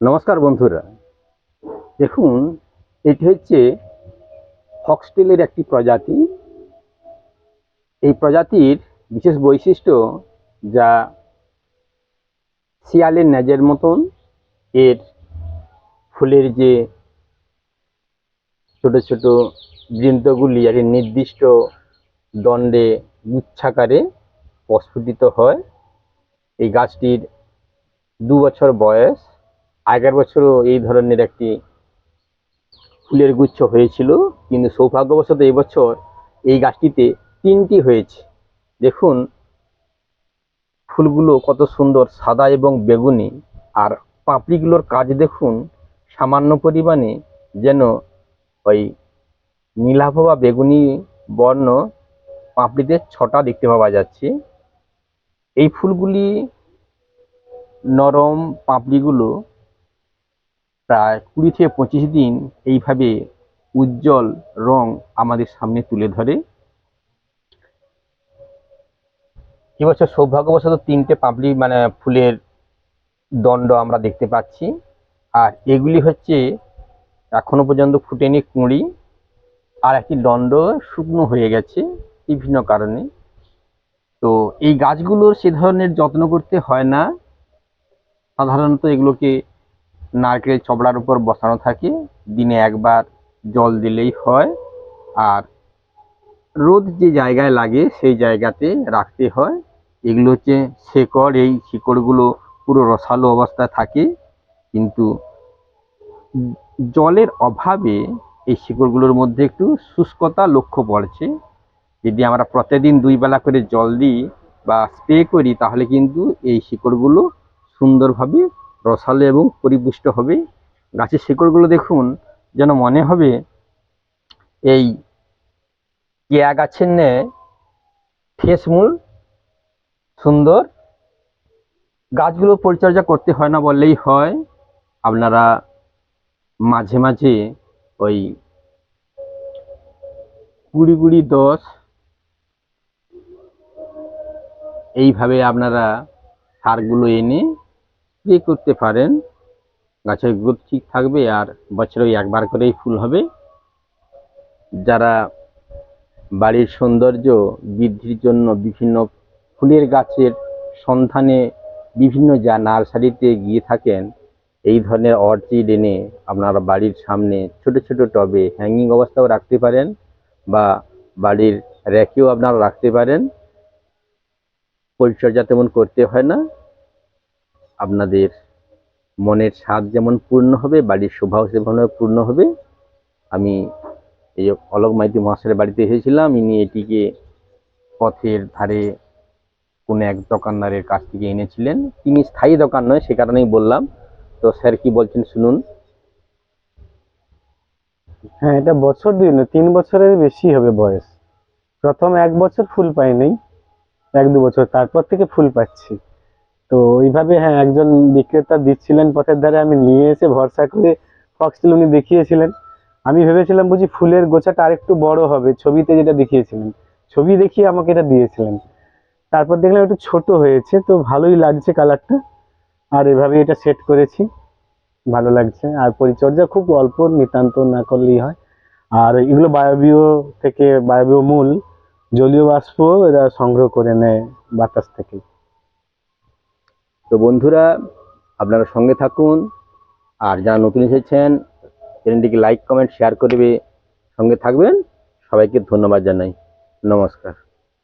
নমস্কার বন্ধুরা। দেখুন, এটি হচ্ছে ফক্সটেলের একটি প্রজাতি। এই প্রজাতির বিশেষ বৈশিষ্ট্য যা শিয়ালের ন্যাজের মতন, এর ফুলের যে ছোট ছোট বৃন্তগুলি আর নির্দিষ্ট দণ্ডে গুচ্ছাকারে প্রস্ফুটিত হয়। এই গাছটির দু বছর বয়স। আগের বছরও এই ধরনের একটি ফুলের গুচ্ছ হয়েছিল, কিন্তু সৌভাগ্যবশত এবছর এই গাছটিতে তিনটি হয়েছে। দেখুন, ফুলগুলো কত সুন্দর সাদা এবং বেগুনি, আর পাপড়িগুলোর কাজ দেখুন, সামান্য পরিমাণে যেন ওই নীলাভ বা বেগুনি বর্ণ পাপড়িতে ছটা দেখতে পাওয়া যাচ্ছে। এই ফুলগুলি নরম পাপড়িগুলো প্রায় কুড়ি থেকে পঁচিশ দিন এইভাবে উজ্জ্বল রং আমাদের সামনে তুলে ধরে। এবছর সৌভাগ্যবশত তিনটে পাপড়ি মানে ফুলের দণ্ড আমরা দেখতে পাচ্ছি। আর এগুলি হচ্ছে এখনও পর্যন্ত ফুটেনি কুঁড়ি, আর একটি দণ্ড শুকনো হয়ে গেছে বিভিন্ন কারণে। তো এই গাছগুলোর সে ধরনের যত্ন করতে হয় না। সাধারণত এগুলোকে নারকেল চবড়ার উপর বসানো থাকে, দিনে একবার জল দিলেই হয়। আর রোদ যে জায়গায় লাগে, সেই জায়গাতে রাখতে হয়। এগুলো হচ্ছে শেকড়, এই শিকড়গুলো পুরো রসালো অবস্থায় থাকে। কিন্তু জলের অভাবে এই শিকড়গুলোর মধ্যে একটু শুষ্কতা লক্ষ্য পড়ছে। যদি আমরা প্রতিদিন দুই বেলা করে জল দিই বা স্প্রে করি, তাহলে কিন্তু এই শিকড়গুলো সুন্দরভাবে রসালো এবং পরিপুষ্ট হবে। গাছের শিকড়গুলো দেখুন, যেন মনে হবে এই কেয়া গাছের ন্যায় ফেসমূল সুন্দর। গাছগুলো পরিচর্যা করতে হয় না বললেই হয়। আপনারা মাঝে মাঝে ওই কুড়ি কুড়ি দশ এইভাবে আপনারা সারগুলো এনে স্প্রে করতে পারেন। গাছের গ্রোথ ঠিক থাকবে আর বছরে একবার করেই ফুল হবে। যারা বাড়ির সৌন্দর্য বৃদ্ধির জন্য বিভিন্ন ফুলের গাছের সন্ধানে বিভিন্ন যা নার্সারিতে গিয়ে থাকেন, এই ধরনের অর্চিড এনে আপনারা বাড়ির সামনে ছোট ছোট টবে হ্যাঙ্গিং অবস্থাও রাখতে পারেন বা বাড়ির র্যাকেও আপনারা রাখতে পারেন। পরিচর্যা তেমন করতে হয় না। আপনাদের মনের স্বাদ যেমন পূর্ণ হবে, বাড়ির শোভাও সেভাবে পূর্ণ হবে। আমি এই অলক মাইতি মহাশয়ের বাড়িতে এসেছিলাম, ইনি এটিকে পথের ধারে কোনো এক দোকানদারের কাছ থেকে এনেছিলেন। তিনি স্থায়ী দোকান নয়, সে কারণেই বললাম। তো স্যার কি বলছেন শুনুন। হ্যাঁ এটা বছর দুই না তিন বছরের বেশি হবে বয়স। প্রথম এক বছর ফুল পাইনি, এক দু বছর, তারপর থেকে ফুল পাচ্ছি। তো ওইভাবে হ্যাঁ একজন বিক্রেতা দিচ্ছিলেন পথের ধারে, আমি নিয়ে এসে ভরসা করে ফক্সটেল উনি দেখিয়েছিলেন। আমি ভেবেছিলাম বুঝি ফুলের গোছাটা আরেকটু বড় হবে, ছবিতে যেটা দেখিয়েছিলেন। ছবি দেখিয়ে আমাকে এটা দিয়েছিলেন। তারপর দেখলাম একটু ছোট হয়েছে, তো ভালোই লাগছে কালারটা। আর এভাবে এটা সেট করেছি। ভালো লাগছে। আর পরিচর্যা খুব অল্প, নিতান্ত না করলেই হয়। আর এগুলো বায়বীয় থেকে, বায়বীয় মূল, জলীয় বাষ্প এরা সংগ্রহ করে নেয় বাতাস থেকে। তো বন্ধুরা, আপনারা সঙ্গে থাকুন। আর যারা নতুন এসেছেন, চ্যানেলটিকে লাইক কমেন্ট শেয়ার করবে। সঙ্গে থাকবেন। সবাইকে ধন্যবাদ জানাই। নমস্কার।